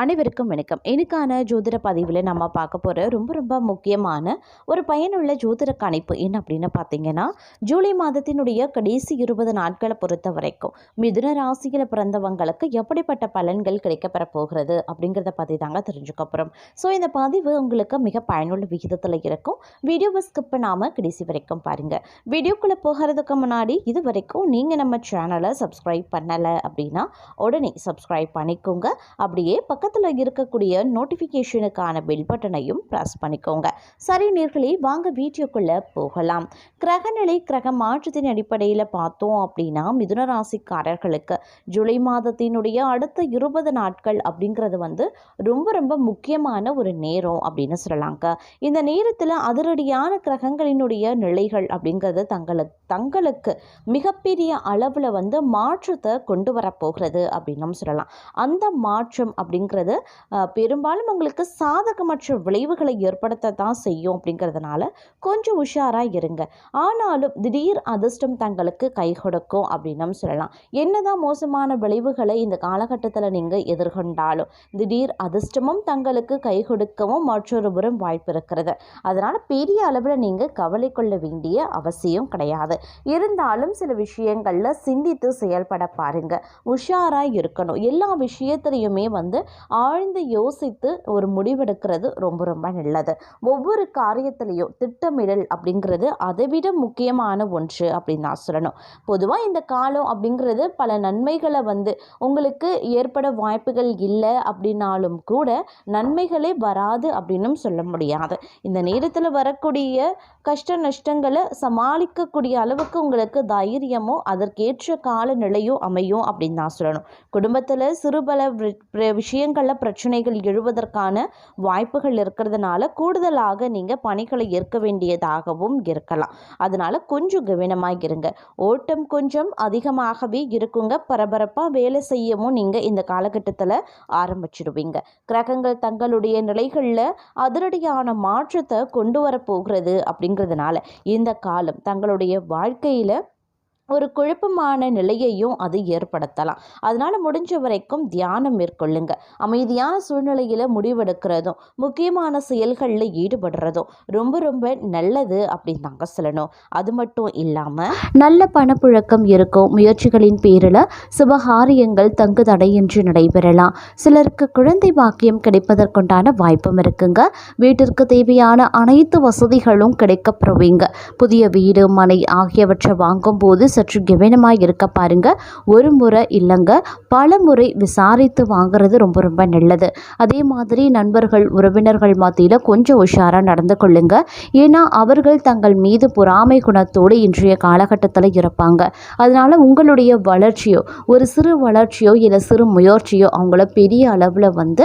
அனைவருக்கும் வணக்கம். இன்னைக்கான ஜோதிட பதிவில் நம்ம பார்க்க போகிற ரொம்ப ரொம்ப முக்கியமான ஒரு பயனுள்ள ஜோதிட கணிப்பு என்ன அப்படின்னு பார்த்தீங்கன்னா ஜூலை மாதத்தினுடைய கடைசி இருபது நாட்களை பொறுத்த வரைக்கும் மிதுன ராசியில் பிறந்தவங்களுக்கு எப்படிப்பட்ட பலன்கள் கிடைக்கப்பெற போகிறது அப்படிங்கிறத பற்றி தாங்க தெரிஞ்சுக்க போகிறோம் ஸோ இந்த பதிவு உங்களுக்கு மிக பயனுள்ள விகிதத்தில் இருக்கும். வீடியோவை ஸ்கிப் பண்ணாமல் கடைசி வரைக்கும் பாருங்கள் வீடியோக்குள்ளே போகிறதுக்கு முன்னாடி இது வரைக்கும் நீங்கள் நம்ம சேனலை சப்ஸ்கிரைப் பண்ணலை அப்படின்னா உடனே சப்ஸ்கிரைப் பண்ணிக்கோங்க. அப்படியே பக்கத்தில் இருக்கக்கூடிய நோட்டிஃபிகேஷனுக்கான பெல் பட்டனையும் ப்ரெஸ் பண்ணிக்கோங்க. சரி நீர்களே வாங்க வீடியோக்குள்ளே போகலாம். கிரகநிலை கிரக மாற்றத்தின் அடிப்படையில் பார்த்தோம் அப்படின்னா மிதுன ராசிக்காரர்களுக்கு ஜூலை மாதத்தினுடைய அடுத்த இருபது நாட்கள் அப்படிங்கிறது வந்து ரொம்ப ரொம்ப முக்கியமான ஒரு நேரம் அப்படின்னு சொல்லலாங்க. இந்த நேரத்தில் அதிரடியான கிரகங்களினுடைய நிலைகள் அப்படிங்கிறது தங்களுக்கு தங்களுக்கு மிகப்பெரிய அளவில் வந்து மாற்றத்தை கொண்டு வரப்போகிறது அப்படின்னு சொல்லலாம். அந்த மாற்றம் அப்படிங்கிறது பெரும்பாலும் உங்களுக்கு சாதகமற்ற விளைவுகளை ஏற்படுத்த தான் செய்யும் அப்படிங்கிறதுனால கொஞ்சம் உஷாராக இருங்க. ஆனாலும் திடீர் அதிர்ஷ்டம் தங்களுக்கு கை கொடுக்கும் அப்படின்னும் சொல்லலாம். என்னதான் மோசமான விளைவுகளை இந்த காலகட்டத்தில் நீங்கள் எதிர்கொண்டாலும் திடீர் அதிர்ஷ்டமும் தங்களுக்கு கை கொடுக்கவும் மற்றொரு புறம் வாய்ப்பு இருக்கிறது. அதனால் பெரிய அளவில் நீங்கள் கவலை கொள்ள வேண்டிய அவசியம் கிடையாது. இருந்தாலும் சில விஷயங்களில் சிந்தித்து செயல்பட பாருங்க. உஷாராக இருக்கணும். எல்லா விஷயத்துலையுமே வந்து ஆழ்ந்து யோசித்து ஒரு முடிவெடுக்கிறது ரொம்ப ரொம்ப நல்லது. ஒவ்வொரு காரியத்திலையும் திட்டமிடல் அப்படிங்கிறது அதை விட முக்கியமான ஒன்று அப்படின்னு நான் சொல்லணும். பொதுவாக இந்த காலம் அப்படிங்கிறது பல நன்மைகளை வந்து உங்களுக்கு ஏற்பட வாய்ப்புகள் இல்லை அப்படின்னாலும் கூட நன்மைகளே வராது அப்படின்னும் சொல்ல முடியாது. இந்த நேரத்தில் வரக்கூடிய கஷ்ட நஷ்டங்களை சமாளிக்கக்கூடிய அளவுக்கு உங்களுக்கு தைரியமும் அதற்கேற்ற காலநிலையும் அமையும் அப்படின்னு நான் சொல்லணும். குடும்பத்தில் சிறுபல விஷயங்கள் பிர- பிரச்சனைகள் எழுவதற்கான வாய்ப்புகள் இருக்கிறதுனால கூடுதலாக நீங்கள் பணிகளை ஏற்க வேண்டியதாகவும் இருக்கலாம். அதனால் கொஞ்சம் கவனமாக இருங்க. ஓட்டம் கொஞ்சம் அதிகமாகவே இருக்குங்க. பரபரப்பாக வேலை செய்யவும் நீங்கள் இந்த காலகட்டத்தில் ஆரம்பிச்சிடுவீங்க கிரகங்கள் தங்களுடைய நிலைகளில் அதிரடியான மாற்றத்தை கொண்டு வரப்போகிறது அப்படிங்கிறதுனால இந்த காலம் தங்களுடைய வாழ்க்கையில் ஒரு குழப்பமான நிலையையும் அது ஏற்படுத்தலாம். அதனால் முடிஞ்ச வரைக்கும் தியானம் மேற்கொள்ளுங்க. அமைதியான சூழ்நிலையில் முடிவெடுக்கிறதும் முக்கியமான செயல்களில் ஈடுபடுறதும் ரொம்ப ரொம்ப நல்லது அப்படின்னு தாங்க சொல்லணும். அது மட்டும் இல்லாமல் நல்ல பணப்புழக்கம் இருக்கும். முயற்சிகளின் பேரில் சுபகாரியங்கள் தங்கு தடையின்றி நடைபெறலாம். சிலருக்கு குழந்தை பாக்கியம் கிடைப்பதற்குண்டான வாய்ப்பும் இருக்குங்க. வீட்டிற்கு தேவையான அனைத்து வசதிகளும் கிடைக்கப்பெறுவீங்க புதிய வீடு மனை ஆகியவற்றை வாங்கும்போது சற்று கவனமாக இருக்க பாருங்க. ஒரு முறை இல்லைங்க பல முறை விசாரித்து வாங்குறது ரொம்ப ரொம்ப நல்லது. அதே மாதிரி நண்பர்கள் உறவினர்கள் மத்தியில் கொஞ்சம் உஷாராக நடந்து கொள்ளுங்க. ஏன்னா அவர்கள் தங்கள் மீது பொறாமை குணத்தோடு இன்றைய காலகட்டத்தில் இருப்பாங்க. அதனால உங்களுடைய வளர்ச்சியோ ஒரு சிறு வளர்ச்சியோ இல்லை சிறு முயற்சியோ அவங்கள பெரிய அளவில் வந்து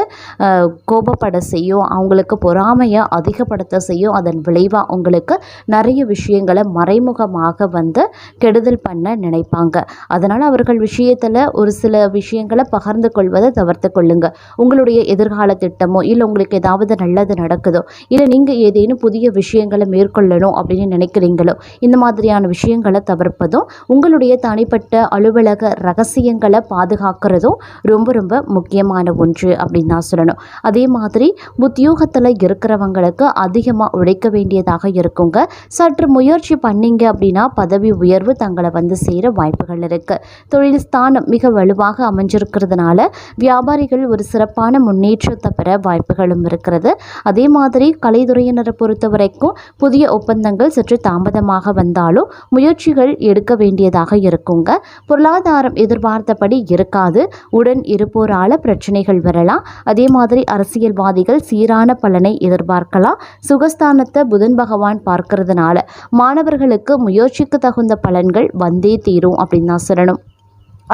கோபப்பட செய்யும் அவங்களுக்கு பொறாமையை அதிகப்படுத்த செய்யும் அதன் விளைவாக உங்களுக்கு நிறைய விஷயங்களை மறைமுகமாக வந்து கெடுதல் பண்ண நினைப்பாங்க. அதனால் அவர்கள் விஷயத்தில் ஒரு சில விஷயங்களை பகிர்ந்து கொள்வதை தவிர்த்து கொள்ளுங்க. உங்களுடைய எதிர்கால திட்டமோ இல்லை உங்களுக்கு ஏதாவது நல்லது நடக்குதோ இல்லை நீங்கள் ஏதேனும் புதிய விஷயங்களை மேற்கொள்ளணும் அப்படின்னு நினைக்கிறீங்களோ இந்த மாதிரியான விஷயங்களை தவிர்ப்பதும் உங்களுடைய தனிப்பட்ட அலுவலக ரகசியங்களை பாதுகாக்கிறதும் ரொம்ப ரொம்ப முக்கியமான ஒன்று அப்படின்னு தான் சொல்லணும். அதே மாதிரி உத்தியோகத்தில் இருக்கிறவங்களுக்கு அதிகமாக உழைக்க வேண்டியதாக இருக்குங்க. சற்று முயற்சி பண்ணீங்க அப்படின்னா பதவி உயர்வு தங்களை வந்து சேர வாய்ப்புகள் இருக்குது தொழில் ஸ்தானம் மிக வலுவாக அமைஞ்சிருக்கிறதுனால வியாபாரிகள் ஒரு சிறப்பான முன்னேற்றத்தை பெற வாய்ப்புகளும் இருக்கிறது. அதே மாதிரி கலைத்துறையினரை பொறுத்த வரைக்கும் புதிய ஒப்பந்தங்கள் சற்று தாமதமாக வந்தாலும் முயற்சிகள் எடுக்க வேண்டியதாக இருக்குங்க. பொருளாதாரம் எதிர்பார்த்தபடி இருக்காது. உடன் இருப்போரால் பிரச்சனைகள் வரலாம். அதே மாதிரி அரசியல்வாதிகள் சீரான பலனை எதிர்பார்க்கலாம். சுகஸ்தானத்தை புதன் பகவான் பார்க்கறதுனால மாணவர்களுக்கு முயற்சிக்கு தகுந்த பலன்கள் வந்தே தீரும் அப்படின்னு தான் சொல்லணும்.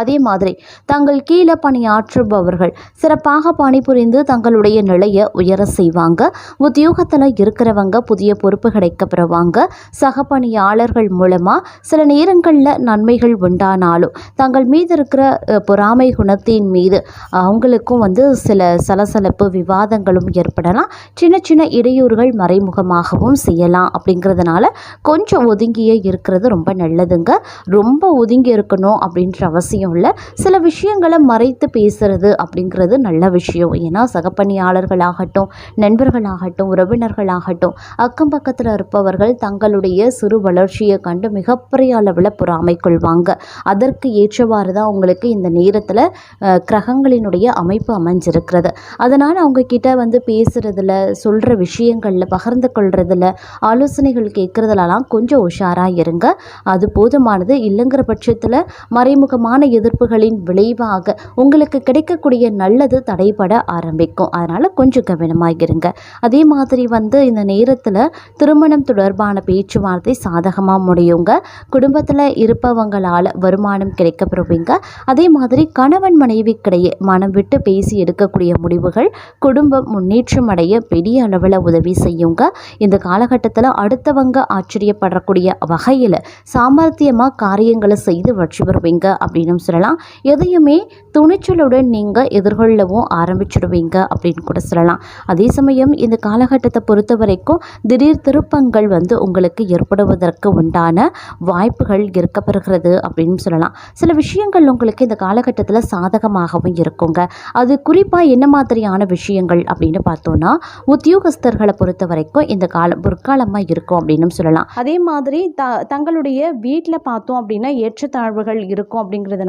அதே மாதிரி தங்கள் கீழே பணியாற்றுபவர்கள் சிறப்பாக பணிபுரிந்து தங்களுடைய நிலையை உயர செய்வாங்க. உத்தியோகத்தில் இருக்கிறவங்க புதிய பொறுப்பு கிடைக்க பெறுவாங்க சக பணியாளர்கள் மூலமாக சில நேரங்களில் நன்மைகள் உண்டானாலும் தங்கள் மீது இருக்கிற பொறாமை குணத்தின் மீது அவங்களுக்கும் வந்து சில சலசலப்பு விவாதங்களும் ஏற்படலாம். சின்ன சின்ன இடையூறுகள் மறைமுகமாகவும் செய்யலாம் அப்படிங்கிறதுனால கொஞ்சம் ஒதுங்கியே இருக்கிறது ரொம்ப நல்லதுங்க. ரொம்ப ஒதுங்கி இருக்கணும் அப்படின்ற அவசியம் இல்லை சில விஷயங்களை மறைத்து பேசுறது அப்படிங்கிறது நல்ல விஷயம். ஏன்னா சகப்பணியாளர்களாகட்டும் நண்பர்களாகட்டும் உறவினர்களாகட்டும் அக்கம் பக்கத்தில் இருப்பவர்கள் தங்களுடைய சிறு வளர்ச்சியை கண்டு மிகப்பெரிய அளவில் பொறாமை கொள்வாங்க. அதற்கு ஏற்றவாறு தான் உங்களுக்கு இந்த நேரத்தில் கிரகங்களினுடைய அமைப்பு அமைஞ்சிருக்கிறது. அதனால் அவங்க கிட்ட வந்து பேசுகிறதுல சொல்கிற விஷயங்களில் பகிர்ந்து கொள்றதுல ஆலோசனைகள் கேட்குறதுலலாம் கொஞ்சம் உஷாராக இருங்க. அது போதுமானது. இல்லைங்கிற பட்சத்தில் மறைமுகமான எதிர்ப்புகளின் விளைவாக உங்களுக்கு கிடைக்கக்கூடிய நல்லது தடைபட ஆரம்பிக்கும். அதனால் கொஞ்சம் கவனமாக இருங்க அதே மாதிரி வந்து இந்த நேரத்தில் திருமணம் தொடர்பான பேச்சுவார்த்தை சாதகமாக முடியுங்க. குடும்பத்தில் இருப்பவங்களால் வருமானம் கிடைக்கப்படுவீங்க அதே மாதிரி கணவன் மனைவிக்கிடையே மனம் விட்டு பேசி எடுக்கக்கூடிய முடிவுகள் குடும்பம் முன்னேற்றம் அடைய பெரிய அளவில் உதவி செய்யுங்க. இந்த காலகட்டத்தில் அடுத்தவங்க ஆச்சரியப்படக்கூடிய வகையில் சாமர்த்தியமாக காரியங்களை செய்து வச்சு பெறுவீங்க அப்படின்னு சொல்லலாம். எதையுமே துணிச்சலுடன் நீங்கள் எதிர்கொள்ளவும் ஆரம்பிச்சிடுவீங்க அப்படின்னு கூட சொல்லலாம். அதே சமயம் இந்த காலகட்டத்தை பொறுத்த வரைக்கும் திடீர் திருப்பங்கள் வந்து உங்களுக்கு ஏற்படுவதற்கு உண்டான வாய்ப்புகள் இருக்கப்பெறுகிறது அப்படின்னு சொல்லலாம். சில விஷயங்கள் உங்களுக்கு இந்த காலகட்டத்தில் சாதகமாகவும் இருக்குங்க. அது குறிப்பாக என்ன மாதிரியான விஷயங்கள் அப்படின்னு பார்த்தோன்னா உத்தியோகஸ்தர்களை பொறுத்த வரைக்கும் இந்த காலம் பொற்காலமாக இருக்கும் அப்படின்னு சொல்லலாம். அதே மாதிரி த தங்களுடைய வீட்டில் பார்த்தோம் அப்படின்னா ஏற்றத்தாழ்வுகள் இருக்கும் அப்படிங்கிறதுனால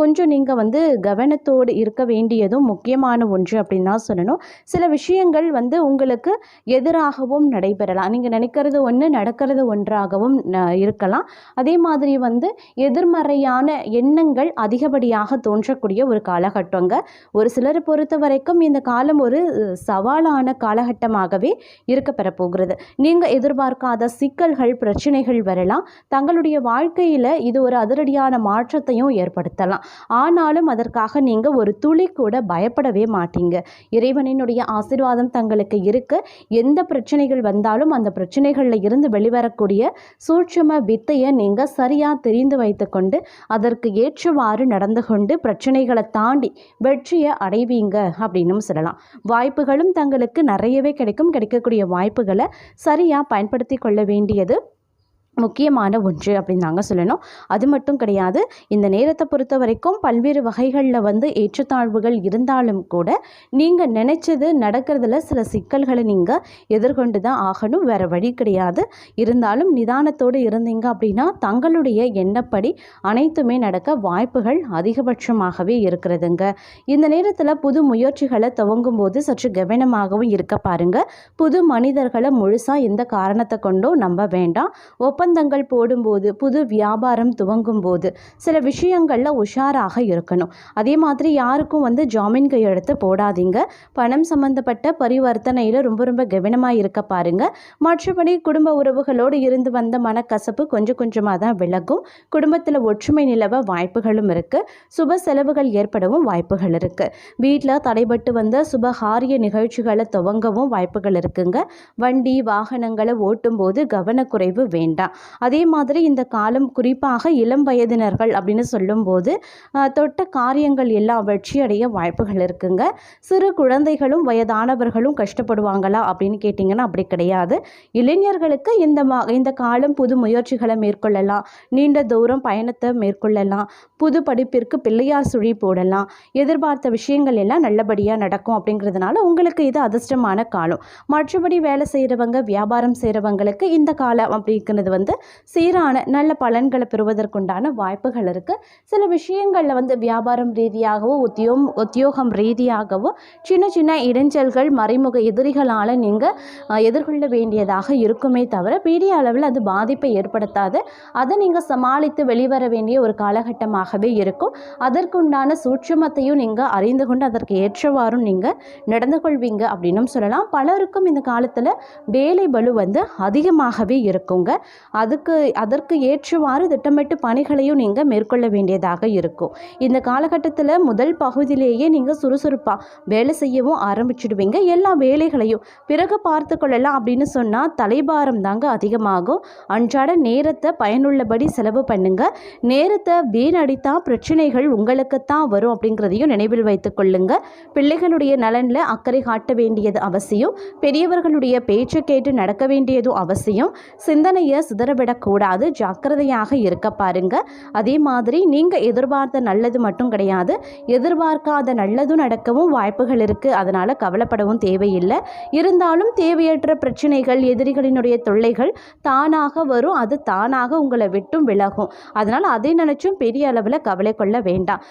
கொஞ்சம் நீங்கள் வந்து கவனத்தோடு இருக்க வேண்டியதும் முக்கியமான ஒன்று அப்படின்னு தான் சொல்லணும். சில விஷயங்கள் வந்து உங்களுக்கு எதிராகவும் நடைபெறலாம். நீங்கள் நினைக்கிறது ஒன்று நடக்கிறது ஒன்றாகவும் இருக்கலாம். அதே மாதிரி வந்து எதிர்மறையான எண்ணங்கள் அதிகப்படியாக தோன்றக்கூடிய ஒரு காலகட்டங்க. ஒரு சிலரை பொறுத்த வரைக்கும் இந்த காலம் ஒரு சவாலான காலகட்டமாகவே இருக்க பெறப்போகிறது. நீங்கள் எதிர்பார்க்காத சிக்கல்கள் பிரச்சனைகள் வரலாம். தங்களுடைய வாழ்க்கையில் இது ஒரு அதிரடியான மாற்றத்தையும் ஏற்படுத்தலாம். ஆனாலும் அதற்காக நீங்கள் ஒரு துளி கூட பயப்படவே மாட்டீங்க. இறைவனினுடைய ஆசீர்வாதம் தங்களுக்கு இருக்க. எந்த பிரச்சனைகள் வந்தாலும் அந்த பிரச்சனைகளில் இருந்து வெளிவரக்கூடிய சூட்சம வித்தையை நீங்கள் சரியாக தெரிந்து வைத்துக்கொண்டு அதற்கு ஏற்றவாறு நடந்து கொண்டு பிரச்சனைகளை தாண்டி வெற்றியை அடைவீங்க அப்படின்னும் சொல்லலாம். வாய்ப்புகளும் தங்களுக்கு நிறையவே கிடைக்கும். கிடைக்கக்கூடிய வாய்ப்புகளை சரியாக பயன்படுத்தி கொள்ள வேண்டியது முக்கியமான ஒன்று அப்படின்னு நாங்கள் சொல்லணும். அது மட்டும் கிடையாது இந்த நேரத்தை பொறுத்த வரைக்கும் பல்வேறு வகைகளில் வந்து ஏற்றத்தாழ்வுகள் இருந்தாலும் கூட நீங்கள் நினச்சது நடக்கிறதுல சில சிக்கல்களை நீங்கள் எதிர்கொண்டு தான் ஆகணும். வேறு வழி கிடையாது. இருந்தாலும் நிதானத்தோடு இருந்தீங்க அப்படின்னா தங்களுடைய எண்ணப்படி அனைத்துமே நடக்க வாய்ப்புகள் அதிகபட்சமாகவே இருக்கிறதுங்க. இந்த நேரத்தில் புது முயற்சிகளை துவங்கும் போது சற்று கவனமாகவும் இருக்க பாருங்கள் புது மனிதர்களை முழுசாக எந்த காரணத்தை கொண்டோ நம்ப வேண்டாம். ஒப்பந்தங்கள் போடும்போது புது வியாபாரம் துவங்கும் போது சில விஷயங்களில் உஷாராக இருக்கணும். அதே மாதிரி யாருக்கும் வந்து ஜாமீன் கையெழுத்து போடாதீங்க. பணம் சம்பந்தப்பட்ட பரிவர்த்தனையில் ரொம்ப ரொம்ப கவனமாக இருக்க பாருங்க. மற்றபடி குடும்ப உறவுகளோடு இருந்து வந்த மனக்கசப்பு கொஞ்சம் கொஞ்சமாக தான் விலகும். குடும்பத்தில் ஒற்றுமை நிலவ வாய்ப்புகளும் இருக்குது சுப செலவுகள் ஏற்படவும் வாய்ப்புகள் இருக்குது வீட்டில் தடைபட்டு வந்த சுபகாரிய நிகழ்ச்சிகளை துவங்கவும் வாய்ப்புகள் இருக்குங்க. வண்டி வாகனங்களை ஓட்டும்போது கவனக்குறைவு வேண்டாம். அதே மாதிரி இந்த காலம் குறிப்பாக இளம் வயதினர்கள் அப்படின்னு சொல்லும்போது தொட்ட காரியங்கள் எல்லாம் வெற்றியடைய வாய்ப்புகள் இருக்குங்க. சிறு குழந்தைகளும் வயதானவர்களும் கஷ்டப்படுவாங்களா அப்படின்னு கேட்டிங்கன்னா அப்படி கிடையாது. இளைஞர்களுக்கு இந்த மா இந்த காலம் புது முயற்சிகளை மேற்கொள்ளலாம். நீண்ட தூரம் பயணத்தை மேற்கொள்ளலாம். புது படிப்பிற்கு பிள்ளையார் சுழி போடலாம். எதிர்பார்த்த விஷயங்கள் எல்லாம் நல்லபடியாக நடக்கும் அப்படிங்கிறதுனால உங்களுக்கு இது அதிர்ஷ்டமான காலம். மற்றபடி வேலை செய்கிறவங்க வியாபாரம் செய்கிறவங்களுக்கு இந்த காலம் அப்படிங்கிறது வந்து வந்து சீரான நல்ல பலன்களை பெறுவதற்குண்டான வாய்ப்புகள் இருக்குது சில விஷயங்களில் வந்து வியாபாரம் ரீதியாகவோ உத்தியோகம் உத்தியோகம் ரீதியாகவோ சின்ன சின்ன இடைஞ்சல்கள் மறைமுக எதிரிகளால் நீங்கள் எதிர்கொள்ள வேண்டியதாக இருக்குமே தவிர பெரிய அளவில் அது பாதிப்பை ஏற்படுத்தாது. அதை நீங்கள் சமாளித்து வெளிவர வேண்டிய ஒரு காலகட்டமாகவே இருக்கும். அதற்குண்டான சூட்சுமத்தையும் நீங்கள் அறிந்து கொண்டு அதற்கு ஏற்றவாறும் நீங்கள் நடந்து கொள்வீங்க அப்படின்னும் சொல்லலாம். பலருக்கும் இந்த காலத்தில் வேலை பலு வந்து அதிகமாகவே இருக்குங்க. அதுக்கு அதற்கு ஏற்றவாறு திட்டமிட்டு பணிகளையும் நீங்கள் மேற்கொள்ள வேண்டியதாக இருக்கும். இந்த காலகட்டத்தில் முதல் பகுதியிலேயே நீங்கள் சுறுசுறுப்பாக வேலை செய்யவும் ஆரம்பிச்சிடுவீங்க. எல்லா வேலைகளையும் பிறகு பார்த்து கொள்ளலாம் அப்படின்னு சொன்னால் தலைபாரம் தாங்க அதிகமாகும். அன்றாட நேரத்தை பயனுள்ளபடி செலவு பண்ணுங்க. நேரத்தை வீணடித்தா பிரச்சனைகள் உங்களுக்குத்தான் வரும் அப்படிங்கிறதையும் நினைவில் வைத்துக் கொள்ளுங்க. பிள்ளைகளுடைய நலனில் அக்கறை காட்ட வேண்டியது அவசியம். பெரியவர்களுடைய பேச்சை கேட்டு நடக்க வேண்டியதும் அவசியம். சிந்தனையை சிதறவிடக்கூடாது ஜாக்கிரதையாக இருக்க பாருங்க. அதே மாதிரி நீங்கள் எதிர்பார்த்த நல்லது மட்டும் கிடையாது. எதிர்பார்க்காத நல்லதும் நடக்கவும் வாய்ப்புகள் இருக்குது அதனால் கவலைப்படவும் தேவையில்லை. இருந்தாலும் தேவையற்ற பிரச்சனைகள் எதிரிகளினுடைய தொல்லைகள் தானாக வரும். அது தானாக உங்களை விட்டும் விலகும். அதனால் அதை நினச்சும் பெரிய அளவில் கவலை கொள்ள வேண்டாம்.